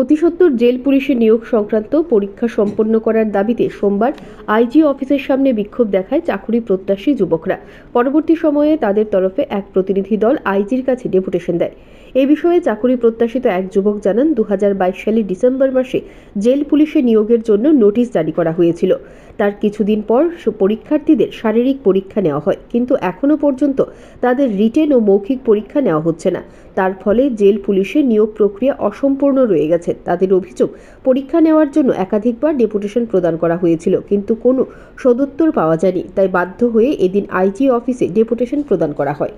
অতিসত্বর জেল পুলিশে নিয়োগ সংক্রান্ত পরীক্ষা সম্পন্ন করার দাবিতে সোমবার আইজি অফিসের সামনে বিক্ষোভ দেখায় চাকুরি প্রত্যাশী যুবকরা। পরবর্তী সময়ে তাদের তরফে এক প্রতিনিধি দল আইজির কাছে ডেপুটেশন দেয়। এ বিষয়ে চাকুরি প্রত্যাশিত এক যুবক জানান দু হাজার বাইশ সালের ডিসেম্বর মাসে জেল পুলিশে নিয়োগের জন্য নোটিশ জারি করা হয়েছিল। তার কিছুদিন পর পরীক্ষার্থীদের শারীরিক পরীক্ষা নেওয়া হয়, কিন্তু এখনও পর্যন্ত তাদের রিটেন ও মৌখিক পরীক্ষা নেওয়া হচ্ছে না। তার ফলে জেল পুলিশের নিয়োগ প্রক্রিয়া অসম্পূর্ণ রয়ে গেছে। তাদের অভিযোগ, পরীক্ষা নেওয়ার জন্য একাধিকবার ডেপুটেশন প্রদান করা হয়েছিল, কিন্তু কোনো সদুত্তর পাওয়া যায়নি। তাই বাধ্য হয়ে এদিন আইজি অফিসে ডেপুটেশন প্রদান করা হয়।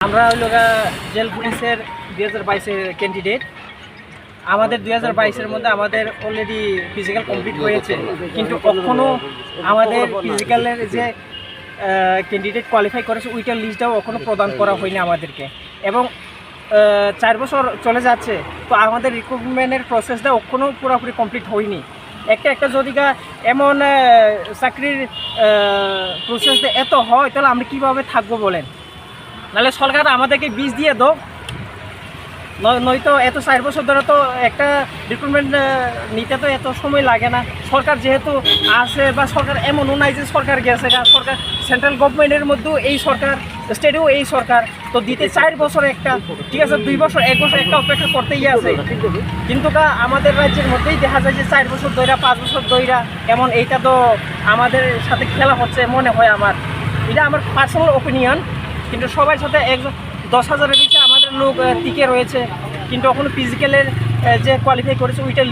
আমরা হইল জেল পুলিশের দুই হাজার বাইশের ক্যান্ডিডেট আমাদের দুই হাজার বাইশের মধ্যে আমাদের অলরেডি ফিজিক্যাল কমপ্লিট হয়েছে, কিন্তু কখনো আমাদের ফিজিক্যালের যে ক্যান্ডিডেট কোয়ালিফাই করেছে, ওইটার লিস্টটাও এখনও প্রদান করা হয়নি আমাদেরকে। এবং চার বছর চলে যাচ্ছে, তো আমাদের রিক্রুটমেন্টের প্রসেসটা এখনও পুরোপুরি কমপ্লিট হয়নি। একটা একটা যদি এমন চাকরির প্রসেস এত হয়, তাহলে আমরা কীভাবে থাকব বলেন? নাহলে সরকার আমাদেরকে বীজ দিয়ে নয়- নয়তো এত চার বছর ধরে তো একটা রিক্রুটমেন্ট নিতে তো এত সময় লাগে না। সরকার যেহেতু আছে বা সরকার এমনও নাই যে সরকার গেছে সরকার সেন্ট্রাল গভর্নমেন্টের মধ্যেও এই সরকার স্টেটেও এই সরকার তো দিতে চার বছর একটা, ঠিক আছে, দুই বছর, এক বছর একটা অপেক্ষা করতেই আছে। কিন্তু কা আমাদের রাজ্যের মধ্যেই দেখা যায় যে চার বছর দইরা পাঁচ বছর দইরা এমন এইটা তো আমাদের সাথে খেলা হচ্ছে মনে হয় আমার। এটা আমার পার্সোনাল ওপিনিয়ন কিন্তু সবার সাথে একজন, দশ হাজারের বেশি আমাদের লোক টিকে রয়েছে। কিন্তু এখনও ফিজিক্যালের যে কোয়ালিফাই করেছে, ওইটা